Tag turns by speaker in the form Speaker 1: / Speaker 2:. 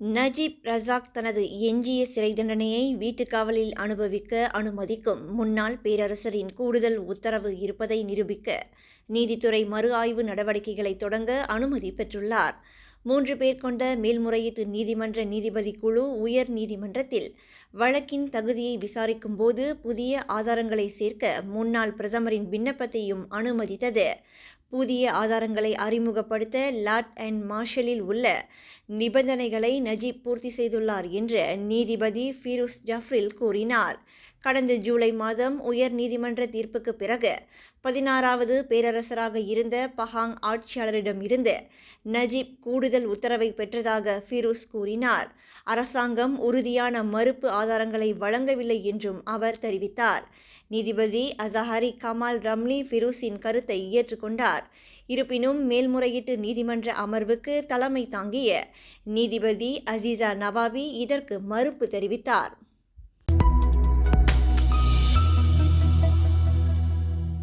Speaker 1: Najib Razak தனது எஞ்சிய சிறை தண்டனையை வீட்டுக்காவலில் அனுபவிக்க அனுமதிக்கும். முன்னாள் பேரரசரின் கூடுதல் உத்தரவு இருப்பதை நிரூபிக்க நீதித்துறை மறு ஆய்வு நடவடிக்கைகளை தொடங்க அனுமதி பெற்றுள்ளார். மூன்று பேர் கொண்ட மேல்முறையீட்டு நீதிமன்ற நீதிபதி குழு உயர் நீதிமன்றத்தில் வழக்கின் தகுதியை விசாரிக்கும் போது புதிய ஆதாரங்களை சேர்க்க முன்னாள் பிரதமரின் விண்ணப்பத்தையும் அனுமதித்தது. புதிய ஆதாரங்களை அறிமுகப்படுத்த லாட் அண்ட் மார்ஷலில் உள்ள நிபந்தனைகளை நஜீப் பூர்த்தி செய்துள்ளார் என்று நீதிபதி ஃபீருஸ் ஜஃப்ரில் கூறினார். கடந்த ஜூலை மாதம் உயர் நீதிமன்ற தீர்ப்புக்கு பிறகு பதினாறாவது பேரரசராக இருந்த பஹாங் ஆட்சியாளரிடமிருந்து நஜீப் கூடுதல் உத்தரவை பெற்றதாக ஃபீருஸ் கூறினார். அரசாங்கம் உறுதியான மறுப்பு ஆதாரங்களை வழங்கவில்லை என்றும் அவர் தெரிவித்தார். நீதிபதி அசஹாரி கமால் ரம்லி ஃபிரூஸின் கருத்தை ஏற்றுக்கொண்டார். இருப்பினும் மேல்முறையீட்டு நீதிமன்ற அமர்வுக்கு தலைமை தாங்கிய நீதிபதி அசீசா நவாவி இதற்கு மறுப்பு தெரிவித்தார்.